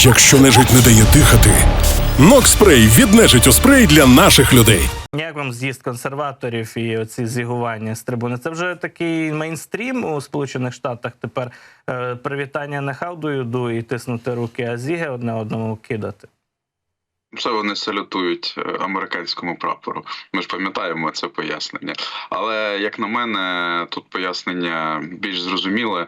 Якщо нежить не дає дихати, Нокспрей від нежиттю спрей для наших людей. Як вам з'їзд консерваторів і оці зігування з трибуни? Це вже такий мейнстрім у Сполучених Штатах. Тепер е, привітання не you do і тиснути руки, а зіги одне одному кидати. Це вони салютують е, американському прапору. Ми ж пам'ятаємо це пояснення. Але як на мене, тут пояснення більш зрозуміле.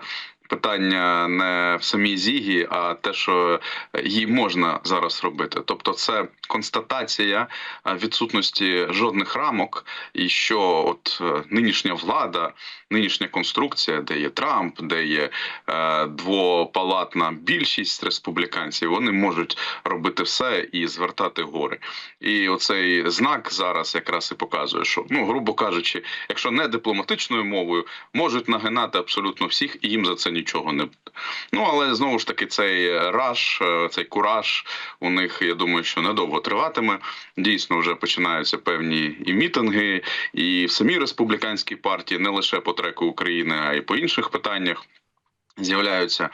Питання не в самій зігі, а те, що їй можна зараз робити. Тобто, це констатація е, відсутності жодних рамок, і що от е, нинішня влада, нинішня конструкція, де є Трамп, де є е, двопалатна більшість республіканців, вони можуть робити все і звертати гори. І оцей знак зараз якраз і показує, що ну грубо кажучи, якщо не дипломатичною мовою, можуть нагинати абсолютно всіх, і їм за це нічого не буде. Ну але знову ж таки, цей раш, е, цей кураж у них, я думаю, що недовго триватиме. Дійсно, вже починаються певні і мітинги, і в самій республіканській партії, не лише по треку України, а й по інших питаннях. З'являються е,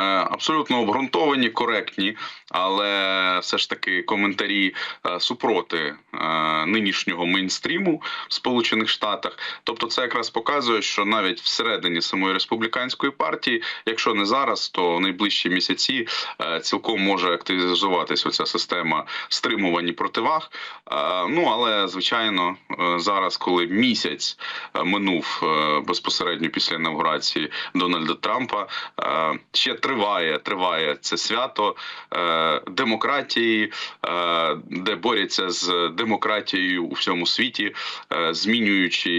абсолютно обґрунтовані, коректні, але все ж таки коментарі е, супроти е, нинішнього мейнстріму в Сполучених Штатах. Тобто, це якраз показує, що навіть всередині самої республіканської партії, якщо не зараз, то в найближчі місяці е, цілком може активізуватися оця система стримувань і противаг. Е, Ну але звичайно, е, зараз, коли місяць е, минув е, безпосередньо після інаугурації Дональда Трампа, е, ще триває триває це свято е, демократії, е, де борються з демократією у всьому світі, е, змінюючи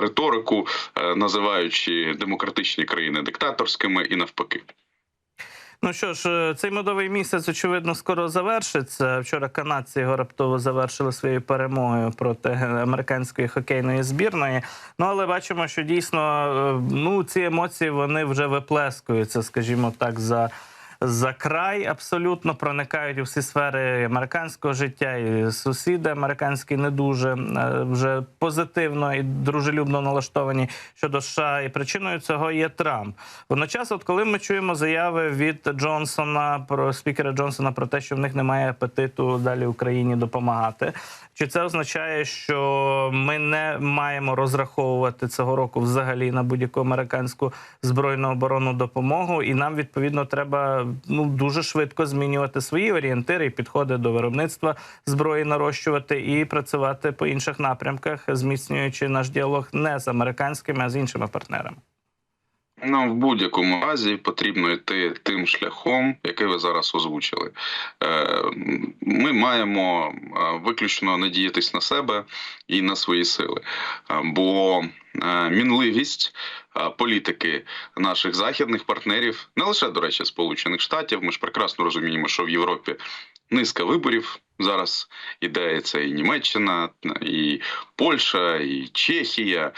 риторику, е, називаючи демократичні країни диктаторськими і навпаки. Ну що ж, е, цей медовий місяць, очевидно, скоро завершиться. Вчора канадці його раптово завершили своєю перемогою проти американської хокейної збірної. Ну але бачимо, що дійсно е, ну ці емоції вони вже виплескуються, скажімо так, за. За край абсолютно проникають у всі сфери американського життя, і сусіди американські не дуже е, вже позитивно і дружелюбно налаштовані щодо США. І причиною цього є Трамп. Водночас, от коли ми чуємо заяви від Джонсона про спікера Джонсона про те, що в них немає апетиту далі Україні допомагати, чи це означає, що ми не маємо розраховувати цього року взагалі на будь-яку американську збройну оборонну допомогу, і нам відповідно треба ну дуже швидко змінювати свої орієнтири і підходи до виробництва зброї, нарощувати і працювати по інших напрямках, зміцнюючи наш діалог не з американськими, а з іншими партнерами. Нам в будь-якому разі потрібно йти тим шляхом, який ви зараз озвучили. Е, Ми маємо е, виключно надіятись на себе і на свої сили. Е, Бо мінливість політики наших західних партнерів, не лише до речі, Сполучених Штатів. Ми ж прекрасно розуміємо, що в Європі низка виборів зараз іде це і Німеччина, і Польща, і Чехія,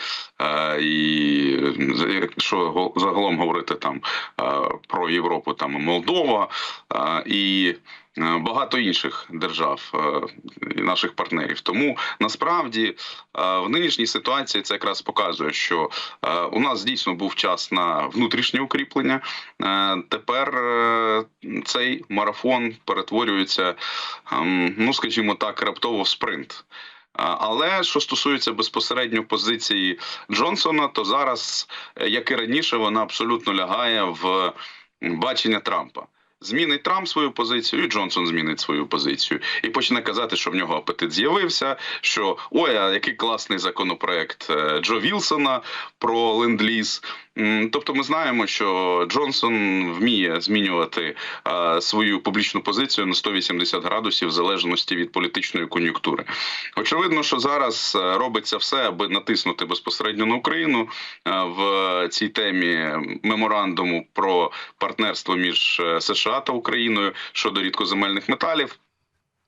і якщо загалом говорити там про Європу, там Молдова і багато інших держав наших партнерів. Тому насправді в нинішній ситуації це якраз показує, що у нас дійсно був час на внутрішнє укріплення. Тепер е, цей марафон перетворюється, ем, ну скажімо так, раптово в спринт. Але що стосується безпосередньо позиції Джонсона, то зараз, е, як і раніше, вона абсолютно лягає в бачення Трампа. Змінить Трамп свою позицію, і Джонсон змінить свою позицію, і почне казати, що в нього апетит з'явився. Що ой, а який класний законопроект е, Джо Вілсона про ленд-ліз. Тобто, ми знаємо, що Джонсон вміє змінювати свою публічну позицію на 180 градусів в залежності від політичної кон'юнктури. Очевидно, що зараз е, робиться все, аби натиснути безпосередньо на Україну е, в цій темі меморандуму про партнерство між е, США та Україною щодо рідкоземельних металів.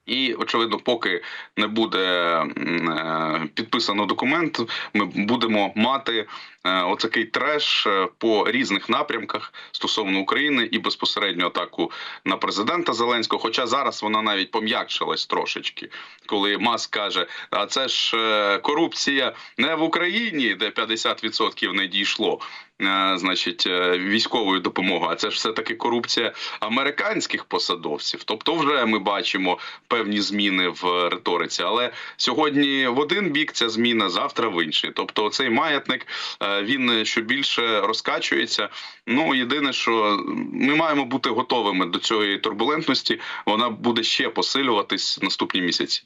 І очевидно, поки не буде е, підписано документ, ми будемо мати е, оцякий треш е, по різних напрямках стосовно України і безпосередньо атаку на президента Зеленського. Хоча зараз вона навіть пом'якшилась трошечки, коли Маск каже: а це ж корупція не в Україні, де 50% не дійшло. Е, значить, е, військовою допомогою, а це ж все таки корупція американських посадовців. Тобто, вже ми бачимо певні зміни в риториці. Але сьогодні в один бік ця зміна, завтра в інший. Тобто, цей маятник е, він що більше розкачується. Ну єдине, що ми маємо бути готовими до цієї турбулентності. Вона буде ще посилюватись наступні місяці.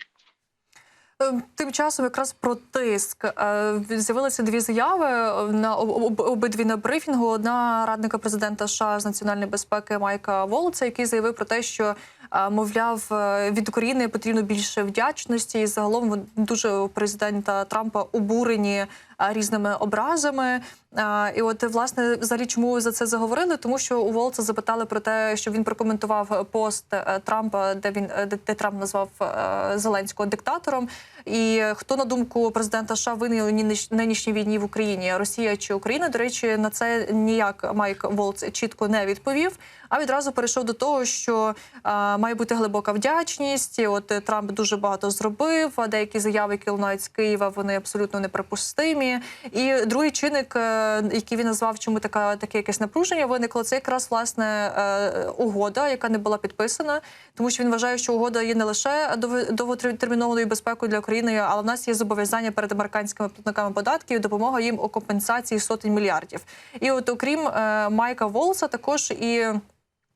Тим часом якраз про тиск Е, з'явилися дві заяви е, на об- об- обидві на брифінгу. Одна радника президента США з національної безпеки Майка Волца, який заявив про те, що е, мовляв від України потрібно більше вдячності, і загалом дуже президента Трампа обурені різними образами. Е, І от власне взагалі чому за це заговорили? Тому що у Волца запитали про те, що він прокоментував пост е, Трампа, де він е, де, Трамп назвав е, Зеленського диктатором. І хто на думку президента США винен у нинішній війні в Україні? Росія чи Україна? До речі, на це ніяк Майк Волц чітко не відповів. А відразу перейшов до того, що е, має бути глибока вдячність. От е, Трамп дуже багато зробив. А деякі заяви, які лунають з Києва, вони абсолютно неприпустимі. І другий чинник, е, який він назвав, чому така таке якесь напруження виникло, це якраз власне е, угода, яка не була підписана, тому що він вважає, що угода є не лише дов- довготерміновою безпекою для України, але в нас є зобов'язання перед американськими платниками податків, допомога їм у компенсації сотень мільярдів. І от окрім е, Майка Волса, також і.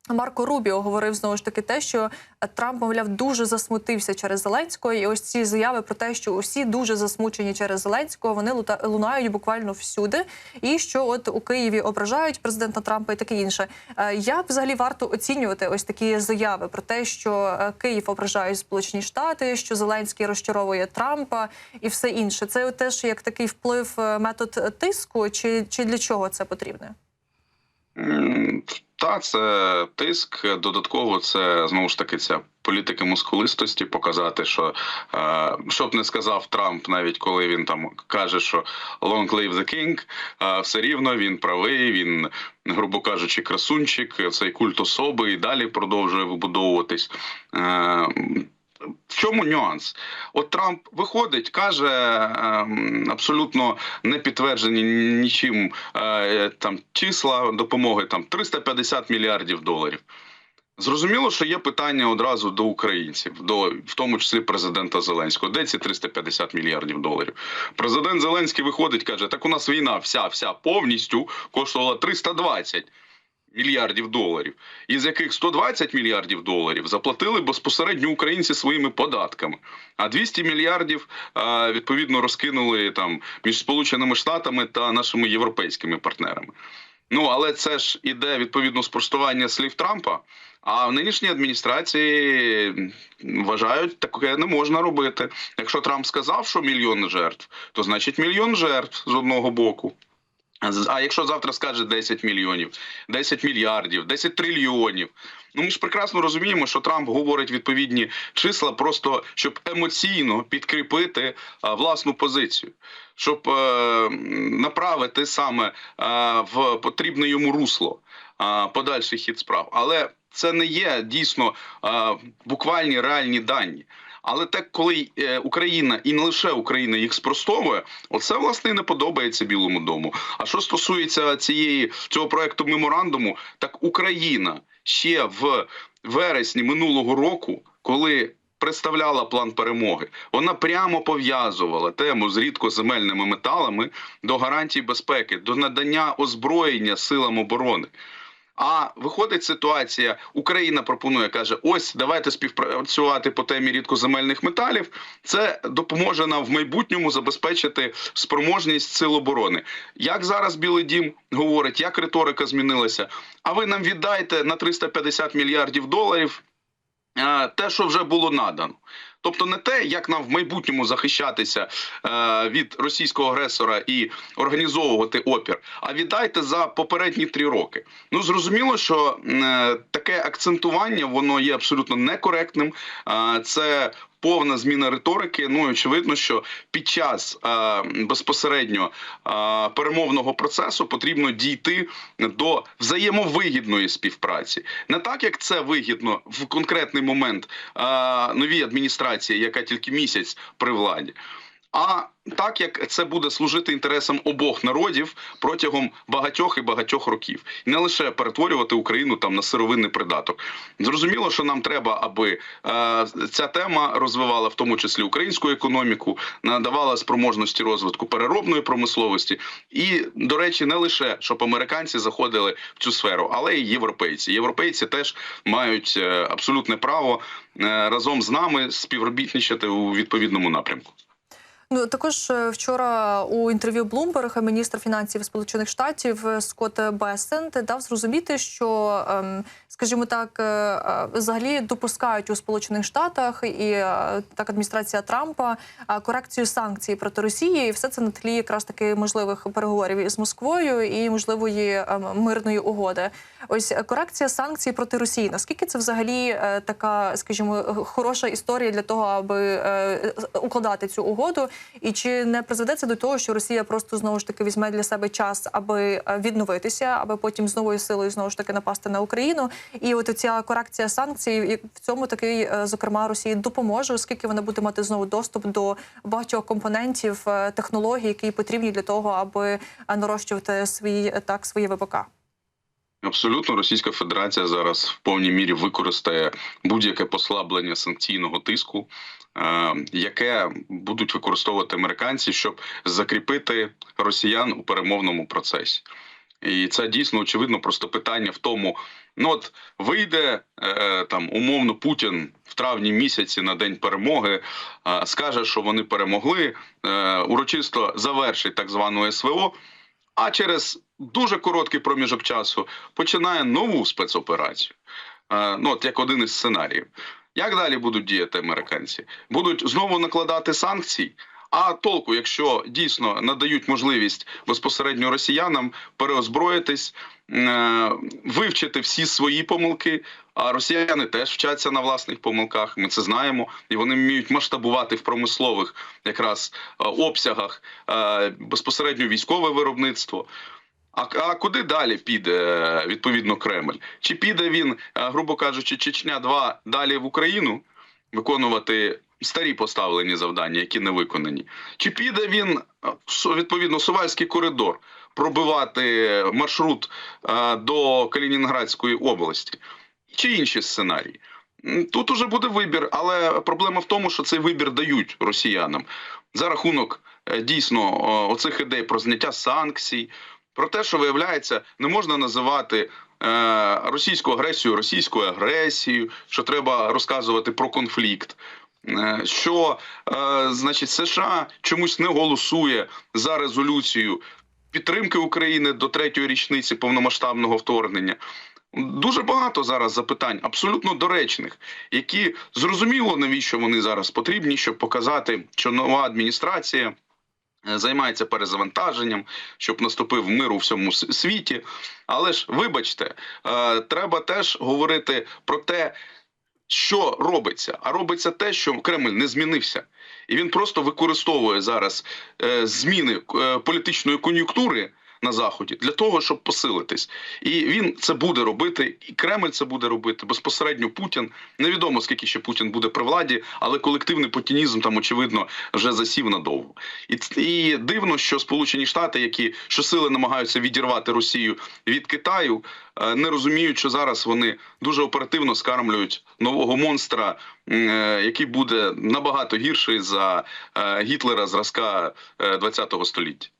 Марко Рубіо говорив знову ж таки те, що Трамп, мовляв, дуже засмутився через Зеленського. І ось ці заяви про те, що усі дуже засмучені через Зеленського, вони лунають буквально всюди. І що от у Києві ображають президента Трампа і таке інше. Е, Як взагалі варто оцінювати ось такі заяви про те, що е, Київ ображають Сполучені Штати, що Зеленський розчаровує Трампа і все інше? Це теж як такий вплив е, метод тиску, чи, чи для чого це потрібно? Та це тиск. Додатково це знову ж таки ця політика мускулистості, показати, що е, що б не сказав Трамп, навіть коли він там каже, що «Long live the king», все рівно він правий. Він, грубо кажучи, красунчик, цей культ особи і далі продовжує вибудовуватись. В чому нюанс? От Трамп виходить, каже ем, абсолютно не підтверджені нічим е, там числа допомоги там 350 мільярдів доларів. Зрозуміло, що є питання одразу до українців, до в тому числі президента Зеленського. Де ці 350 мільярдів доларів? Президент Зеленський виходить, каже: так у нас війна вся вся повністю коштувала 320 мільярдів доларів, із яких 120 мільярдів доларів заплатили безпосередньо українці своїми податками, а 200 мільярдів е, відповідно розкинули там між Сполученими Штатами та нашими європейськими партнерами. Ну але це ж іде відповідно спростування слів Трампа. А в нинішній адміністрації вважають, таке не можна робити. Якщо Трамп сказав, що мільйон жертв, то значить мільйон жертв з одного боку. А якщо завтра скаже 10 мільйонів, 10 мільярдів, 10 трильйонів. Ну ми ж прекрасно розуміємо, що Трамп говорить відповідні числа, просто щоб емоційно підкріпити а, власну позицію, щоб е, направити саме е, в потрібне йому русло е, подальший хід справ. Але це не є дійсно буквальні реальні дані. Але так, коли е, Україна і не лише Україна їх спростовує, оце власне і не подобається Білому дому. А що стосується цієї цього проекту меморандуму, так Україна ще в вересні минулого року, коли представляла план перемоги, вона прямо пов'язувала тему з рідкоземельними металами до гарантій безпеки, до надання озброєння силам оборони. А виходить ситуація, Україна пропонує, каже: ось давайте співпрацювати по темі рідкоземельних металів. Це допоможе нам в майбутньому забезпечити спроможність сил оборони. Як зараз Білий Дім говорить, як риторика змінилася? А ви нам віддайте на 350 мільярдів доларів е, те, що вже було надано. Тобто не те, як нам в майбутньому захищатися е, від російського агресора і організовувати опір, а віддайте за попередні три роки. Ну зрозуміло, що е, таке акцентування воно є абсолютно некоректним. Е, це повна зміна риторики. Ну і очевидно, що під час е, безпосередньо е, перемовного процесу потрібно дійти до взаємовигідної співпраці, не так як це вигідно в конкретний момент е, новій адміністрації, яка тільки місяць при владі. А так як це буде служити інтересам обох народів протягом багатьох і багатьох років, і не лише перетворювати Україну там на сировинний придаток. Зрозуміло, що нам треба, аби е, ця тема розвивала в тому числі українську економіку, надавала спроможності розвитку переробної промисловості, і до речі, не лише щоб американці заходили в цю сферу, але й європейці. Європейці теж мають е, абсолютне право е, разом з нами співробітничати у відповідному напрямку. Ну також е, вчора у інтерв'ю Bloomberg міністр фінансів Сполучених Штатів е, Скотт Бесент дав зрозуміти, що, ем, скажімо так, е, е, взагалі допускають у Сполучених Штатах і е, так адміністрація Трампа корекцію санкцій проти Росії, і все це на тлі якраз таки можливих переговорів із Москвою і можливої мирної угоди. Ось корекція санкцій проти Росії. Наскільки це взагалі така, скажімо, хороша історія для того, аби укладати цю угоду? І чи не призведе це до того, що Росія просто знову ж таки візьме для себе час, аби відновитися, аби потім з новою силою знову ж таки напасти на Україну? І от ця корекція санкцій в цьому такий, е, зокрема, Росії допоможе, оскільки вона буде мати знову доступ до багатьох компонентів е, технологій, які потрібні для того, аби е, нарощувати свій так свої ВПК. Абсолютно, Російська Федерація зараз в повній мірі використає будь-яке послаблення санкційного тиску, яке будуть використовувати американці, щоб закріпити росіян у перемовному процесі. І це дійсно очевидно просто питання в тому: ну от вийде е, там умовно Путін в травні місяці на день перемоги, е, скаже, що вони перемогли, е, урочисто завершить так звану СВО. А через дуже короткий проміжок часу починає нову спецоперацію. Е, Ну, от як один із сценаріїв. Як далі будуть діяти американці? Будуть знову накладати санкції. А толку, якщо дійсно надають можливість безпосередньо росіянам переозброїтись, е, вивчити всі свої помилки. А росіяни теж вчаться на власних помилках. Ми це знаємо, і вони вміють масштабувати в промислових якраз е, обсягах е, безпосередньо військове виробництво. А, а куди далі піде відповідно Кремль? Чи піде він, грубо кажучи, Чечня 2 далі в Україну виконувати старі поставлені завдання, які не виконані? Чи піде він е, відповідно Сувальський коридор пробивати маршрут е, до Калінінградської області? Чи інші сценарії? Тут уже буде вибір, але проблема в тому, що цей вибір дають росіянам за рахунок е, дійсно оцих ідей про зняття санкцій, про те, що виявляється, не можна називати російську агресію російською агресією, що треба розказувати про конфлікт. Е, Що е, значить США чомусь не голосує за резолюцію підтримки України до третьої річниці повномасштабного вторгнення. Дуже багато зараз запитань, абсолютно доречних, які зрозуміло, навіщо вони зараз потрібні, щоб показати, що нова адміністрація е, займається перезавантаженням, щоб наступив мир у всьому світі. Але ж, вибачте, треба теж говорити про те, що робиться. А робиться те, що Кремль не змінився. І він просто використовує зараз е, зміни е, політичної кон'юнктури на заході для того, щоб посилитись. І він це буде робити, і Кремль це буде робити безпосередньо Путін. Невідомо скільки ще Путін буде при владі, але колективний путінізм там очевидно вже засів надовго. І, і дивно, що Сполучені Штати, які щосили намагаються відірвати Росію від Китаю, е, не розуміють, що зараз вони дуже оперативно скармлюють нового монстра, е, який буде набагато гірший за е, Гітлера зразка ХХ століття.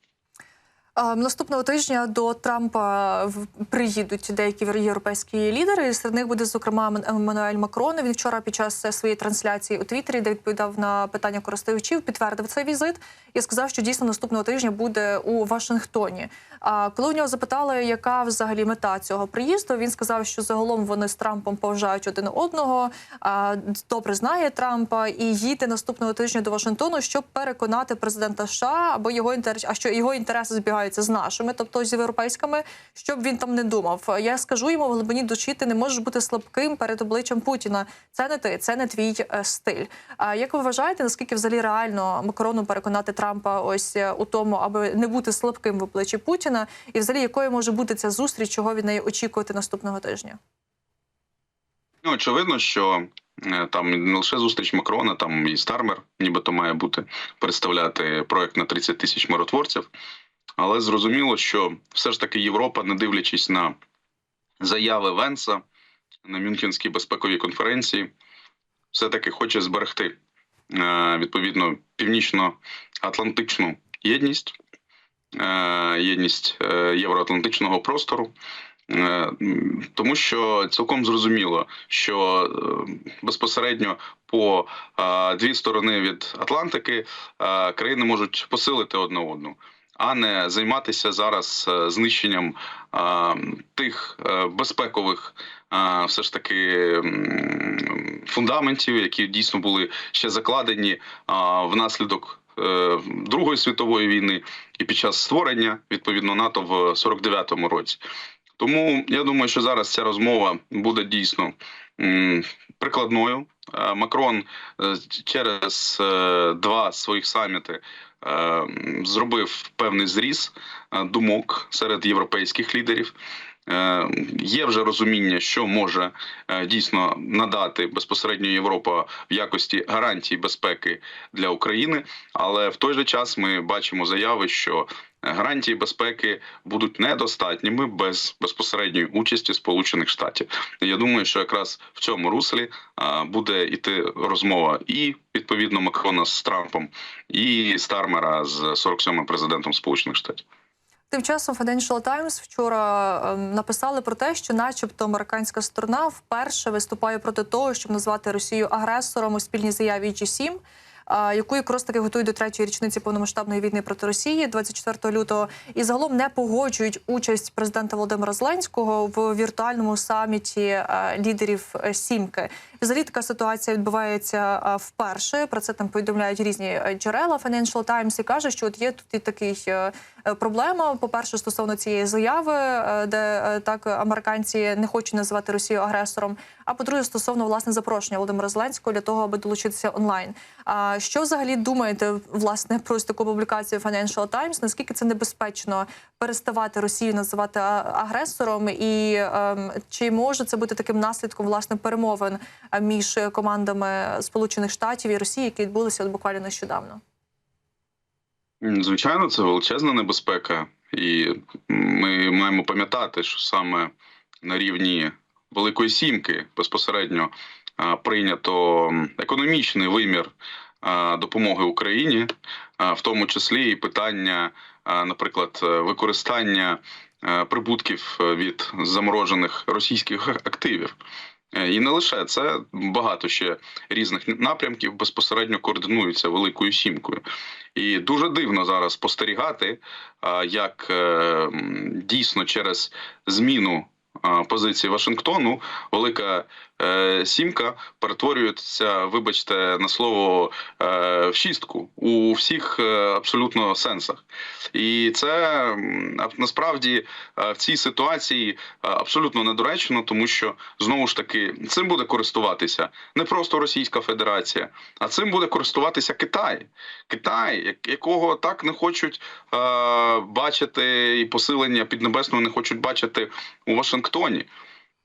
Наступного тижня до Трампа приїдуть деякі європейські лідери. Серед них буде зокрема Мен- Еммануель Макрон. Він вчора під час своєї трансляції у Твіттері, де відповідав на питання користувачів, підтвердив цей візит і сказав, що дійсно наступного тижня буде у Вашингтоні. А коли у нього запитали, яка взагалі мета цього приїзду, він сказав, що загалом вони з Трампом поважають один одного, добре знає Трампа і їде наступного тижня до Вашингтону, щоб переконати президента США або його інтерес, а що його інтереси збігаються з нашими, тобто з європейськими, щоб він там не думав. Я скажу йому в глибині душі, ти не можеш бути слабким перед обличчям Путіна. Це не ти, це не твій е, стиль. А як ви вважаєте, наскільки взагалі реально Макрону переконати Трампа ось е, у тому, аби не бути слабким в обличчі Путіна, і взагалі якою може бути ця зустріч, чого від неї очікувати наступного тижня? Ну, очевидно, що Е, Там не лише зустріч Макрона, там і Стармер, нібито має бути представляти проект на 30 тисяч миротворців. Але зрозуміло, що все ж таки Європа, не дивлячись на заяви Венса на Мюнхенській безпековій конференції, все-таки хоче зберегти е, відповідно північно-атлантичну єдність, е, єдність е, євроатлантичного простору. Тому що цілком зрозуміло, що безпосередньо по дві сторони від Атлантики країни можуть посилити одне одну, а не займатися зараз е, знищенням е, тих е, безпекових все ж таки фундаментів, які дійсно були ще закладені внаслідок Другої світової війни і під час створення відповідно НАТО в 49-му році. Тому я думаю, що зараз ця розмова буде дійсно прикладною. Макрон через два своїх саміти зробив певний зріз е, думок серед європейських лідерів. Е, Є вже розуміння, що може е, дійсно надати безпосередньо Європа в якості гарантій безпеки для України, але в той же час ми бачимо заяви, що гарантії безпеки будуть недостатніми без безпосередньої участі Сполучених Штатів. Я думаю, що якраз в цьому руслі буде йти розмова і відповідно Макрона з Трампом, і Стармера з 47-м президентом Сполучених Штатів. Тим часом Financial Times вчора ем, написали про те, що, начебто, американська сторона вперше виступає проти того, щоб назвати Росію агресором у спільній заяві G7, а, яку якраз таки готують до третьої річниці повномасштабної війни проти Росії 24 лютого, і загалом не погоджують участь президента Володимира Зеленського в віртуальному саміті лідерів е, сімки. Взагалі така ситуація відбувається вперше. Про це там повідомляють різні е, джерела Financial Times і каже, що от є тут і такий е, е, проблема. По перше, стосовно цієї заяви, де так американці не хочуть називати Росію агресором. А по-друге, стосовно власне запрошення Володимира Зеленського для того, аби долучитися онлайн. А що взагалі думаєте власне про таку публікацію Financial Times? Наскільки це небезпечно переставати Росію називати агресором? І ем, чи може це бути таким наслідком власне перемовин між командами Сполучених Штатів і Росії, які відбулися от буквально нещодавно? Звичайно, це величезна небезпека, і ми маємо пам'ятати, що саме на рівні Великої Сімки безпосередньо прийнято економічний вимір допомоги Україні, в тому числі і питання, наприклад, використання прибутків е, від заморожених російських активів. Е, І не лише це багато ще різних напрямків безпосередньо координуються великою сімкою. І дуже дивно зараз спостерігати, як е, дійсно через зміну позиції Вашингтону велика е, сімка перетворюється, вибачте, на слово е, в шістку у всіх е, абсолютно сенсах. І це насправді е, в цій ситуації е, абсолютно недоречно, тому що знову ж таки цим буде користуватися не просто Російська Федерація, а цим буде користуватися Китай. Китай, якого так не хочуть е, бачити, і посилення піднебесного не хочуть бачити у Вашингтоні.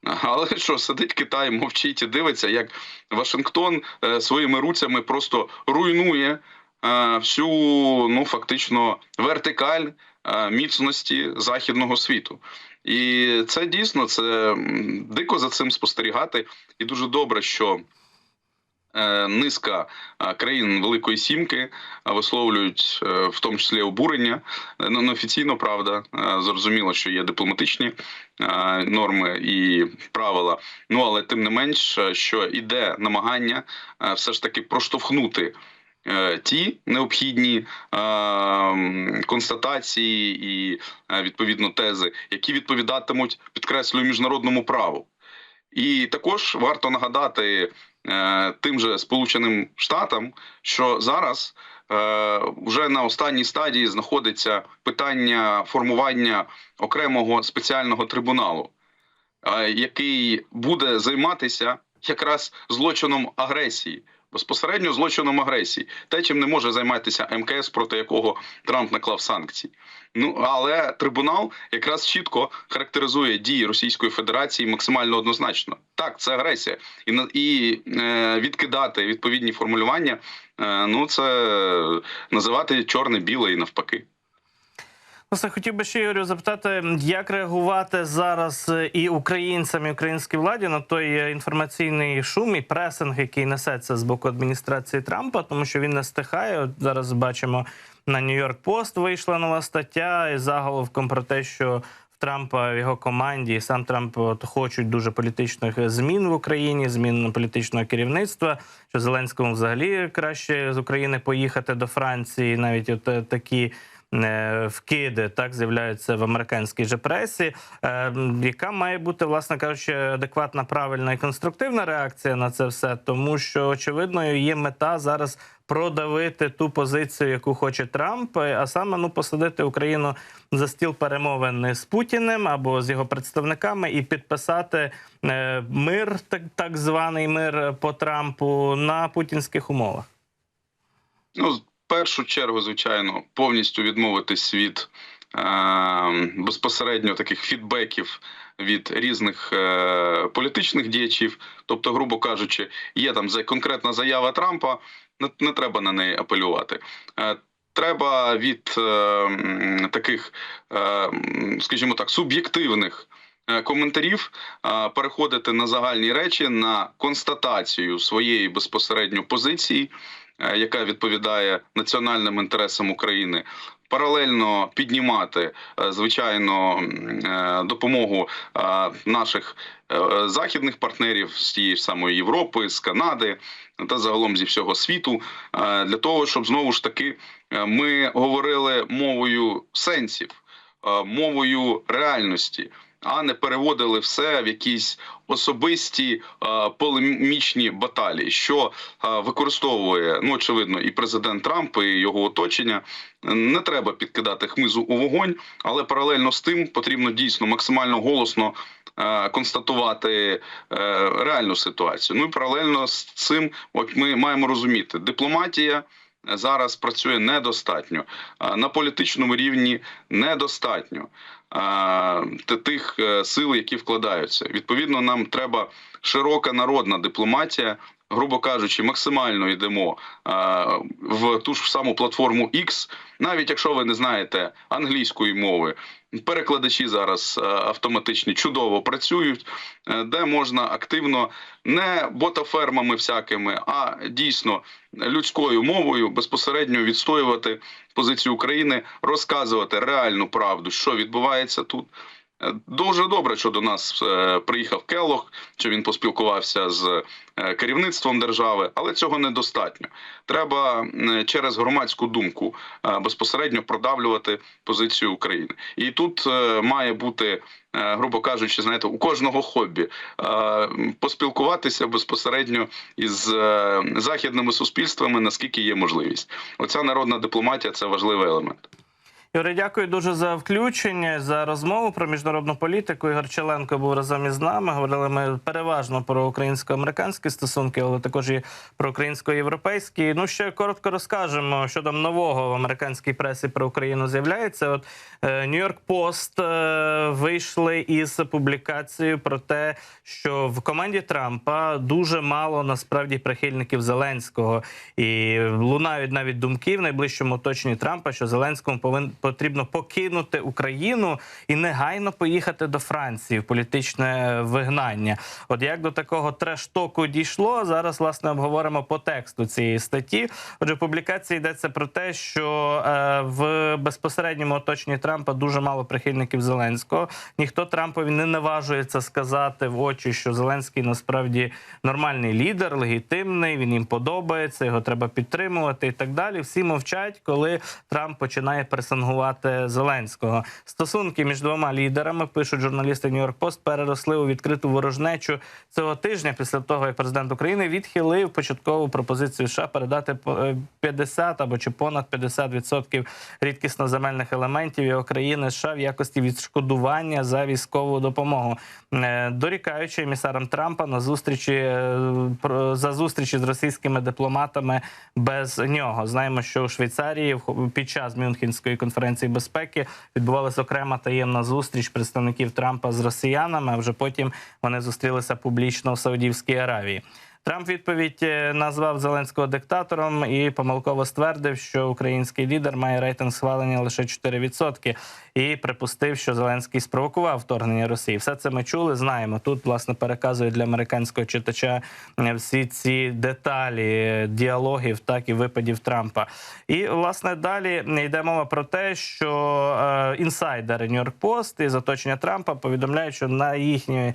Але що сидить Китай, мовчить і дивиться, як Вашингтон е, своїми руцями просто руйнує е, всю ну фактично вертикаль е, міцності західного світу. І це дійсно це дико за цим спостерігати, і дуже добре, що низка е, країн Великої Сімки е, висловлюють е, в тому числі обурення. Е, Ну, неофіційно, правда, Е, зрозуміло, що є дипломатичні е, норми і правила. Ну але тим не менш, е, що іде намагання е, все ж таки проштовхнути. е, Ті необхідні е, констатації і е, відповідно тези, які відповідатимуть, підкреслюю, міжнародному праву. І також варто нагадати е, тим же Сполученим Штатам, що зараз е, вже на останній стадії знаходиться питання формування окремого спеціального трибуналу, е, який буде займатися якраз злочином агресії безпосередньо злочином агресії, те, чим не може займатися МКС, проти якого Трамп наклав санкції. Ну але трибунал якраз чітко характеризує дії Російської Федерації максимально однозначно. Так, це агресія, і на і е, відкидати відповідні формулювання. Е, ну це називати чорне-біле і навпаки. Власне, хотів би ще Юрію запитати, як реагувати зараз е, і українцям, і українській владі на той е, інформаційний шум і пресинг, який несеться з боку адміністрації Трампа, тому що він не стихає. От зараз бачимо на Нью-Йорк Пост вийшла нова стаття із заголовком про те, що в Трампа в його команді і сам Трамп от, хочуть дуже політичних змін в Україні, змін політичного керівництва. Що Зеленському взагалі краще з України поїхати до Франції, навіть от е, такі вкиди так з'являються в американській же пресі. Е, яка має бути, власне кажучи, адекватна, правильна і конструктивна реакція на це все, тому що очевидно є мета зараз продавити ту позицію, яку хоче Трамп, а саме ну посадити Україну за стіл перемовин з Путіним або з його представниками і підписати е, мир, так, так званий мир по Трампу на путінських умовах. Ну, першу чергу, звичайно, повністю відмовитись від е, безпосередньо таких фідбеків від різних е, політичних діячів. Тобто, грубо кажучи, є там конкретна заява Трампа, не, не треба на неї апелювати. Е, Треба від е, таких, е, скажімо так, суб'єктивних е, коментарів е, переходити на загальні речі, на констатацію своєї безпосередньо позиції, яка відповідає національним інтересам України. Паралельно піднімати е, звичайно е, допомогу е, наших е, західних партнерів з тієї ж самої Європи, з Канади та загалом зі всього світу, е, для того, щоб знову ж таки е, ми говорили мовою сенсів, е, мовою реальності, а не переводили все в якісь особисті е, полемічні баталії, що е, використовує ну очевидно і президент Трамп, і його оточення. Не треба підкидати хмизу у вогонь, але паралельно з тим потрібно дійсно максимально голосно е, констатувати е, реальну ситуацію. Ну і паралельно з цим, от ми маємо розуміти, дипломатія зараз працює недостатньо Е, на політичному рівні недостатньо е, т- тих е, сил, які вкладаються. Відповідно, нам треба широка народна дипломатія. Грубо кажучи, максимально йдемо е, в ту ж саму платформу X, навіть якщо ви не знаєте англійської мови, перекладачі зараз е, автоматичні чудово працюють, е, де можна активно не ботафермами всякими, а дійсно людською мовою безпосередньо відстоювати позицію України, розказувати реальну правду, що відбувається тут. Дуже добре, що до нас е, приїхав Келлог, що він поспілкувався з е, керівництвом держави, але цього недостатньо. Треба через громадську думку е, безпосередньо продавлювати позицію України. І тут має бути, грубо кажучи, знаєте, у кожного хобі поспілкуватися безпосередньо із західними суспільствами, наскільки є можливість. Оця народна дипломатія це важливий елемент. Юрій, дякую дуже за включення, за розмову про міжнародну політику. Ігор Челенко був разом із нами. Говорили ми переважно про українсько-американські стосунки, але також і про українсько-європейські. Ну ще коротко розкажемо, що там нового в американській пресі про Україну з'являється. От Нью-Йорк Пост вийшли із публікацією про те, що в команді Трампа дуже мало насправді прихильників Зеленського, і лунають навіть думки в найближчому оточенні Трампа, що Зеленському повин потрібно покинути Україну і негайно поїхати до Франції в політичне вигнання. От як до такого трештоку дійшло, зараз власне обговоримо по тексту цієї статті. Отже, в публікації йдеться про те, що е, в безпосередньому оточенні Трампа дуже мало прихильників Зеленського. Ніхто Трампові не наважується сказати в очі, що Зеленський насправді нормальний лідер, легітимний. Він їм подобається, його треба підтримувати і так далі. Всі мовчать, коли Трамп починає пресингувати мітингувати Зеленського. Стосунки між двома лідерами пишуть журналісти Нью-Йорк Пост, переросли у відкриту ворожнечу цього тижня після того, як президент України відхилив початкову пропозицію США передати по- е, 50 або чи понад 50% рідкісноземельних елементів його країни США в якості відшкодування за військову допомогу, Е, дорікаючи емісарам Трампа на зустрічі е, за зустрічі з російськими дипломатами без нього. Знаємо, що у Швейцарії під час Мюнхенської конференції безпеки відбувалася окрема таємна зустріч представників Трампа з росіянами. А вже потім вони зустрілися публічно в Саудівській Аравії. Трамп відповідь е, назвав Зеленського диктатором і помилково ствердив, що український лідер має рейтинг схвалення лише 4%. І припустив, що Зеленський спровокував вторгнення Росії. Все це ми чули, знаємо. Тут власне переказують для американського читача е, всі ці деталі е, діалогів, так і випадів Трампа. І власне далі йде мова про те, що інсайдери Нью-Йорк Пост із оточення Трампа повідомляють, що на їхню,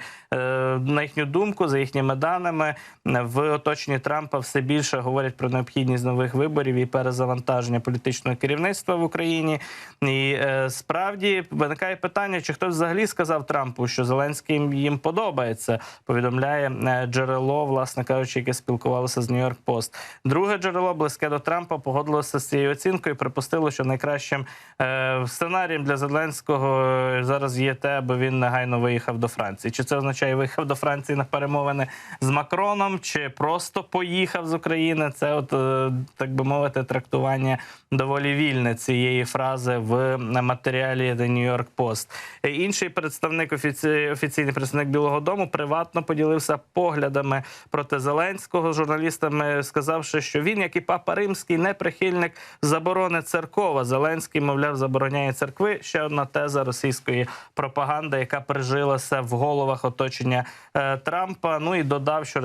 на їхню думку, за їхніми даними, в оточенні Трампа все більше говорять про необхідність нових виборів і перезавантаження політичного керівництва в Україні. І е, справді виникає питання, чи хтось взагалі сказав Трампу, що Зеленський їм подобається. Повідомляє е, джерело, власне кажучи, яке спілкувалося з Нью-Йорк Пост. Друге джерело близьке до Трампа погодилося з цією оцінкою. Припустило, що найкращим е, сценарієм для Зеленського е, зараз є те, аби він негайно виїхав до Франції. Чи це означає виїхав до Франції на перемовини з Макроном, чи просто поїхав з України? Це, от е, так би мовити, трактування доволі вільне цієї фрази в матеріалі The New York Post. Е, Інший представник офіці... офіційний представник Білого Дому приватно поділився поглядами проти Зеленського журналістами, сказавши, що він, як і папа римський, не прихильник заборони церкова. Зеленський, мовляв, забороняє церкви. Ще одна теза російської пропаганди, яка прижилася в головах оточення е, Трампа. Ну і додав, що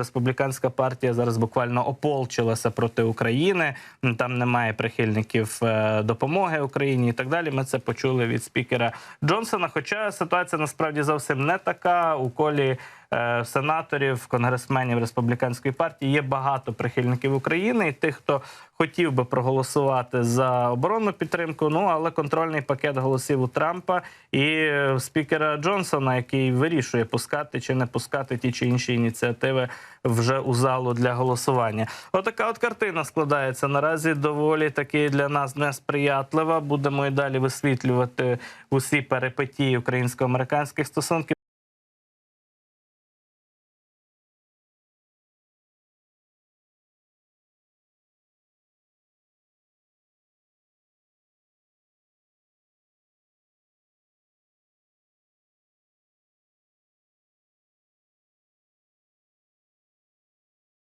республіканська партія зараз буквально ополчилася проти України. Там немає прихильників е, допомоги Україні і так далі. Ми це почули від спікера Джонсона. Хоча ситуація насправді зовсім не така. У колі сенаторів, конгресменів республіканської партії є багато прихильників України і тих, хто хотів би проголосувати за оборонну підтримку. Ну але контрольний пакет голосів у Трампа і е, спікера Джонсона, який вирішує пускати чи не пускати ті чи інші ініціативи вже у залу для голосування. Отака от картина складається наразі доволі таки для нас несприятлива. Будемо і далі висвітлювати усі перипетії українсько-американських стосунків.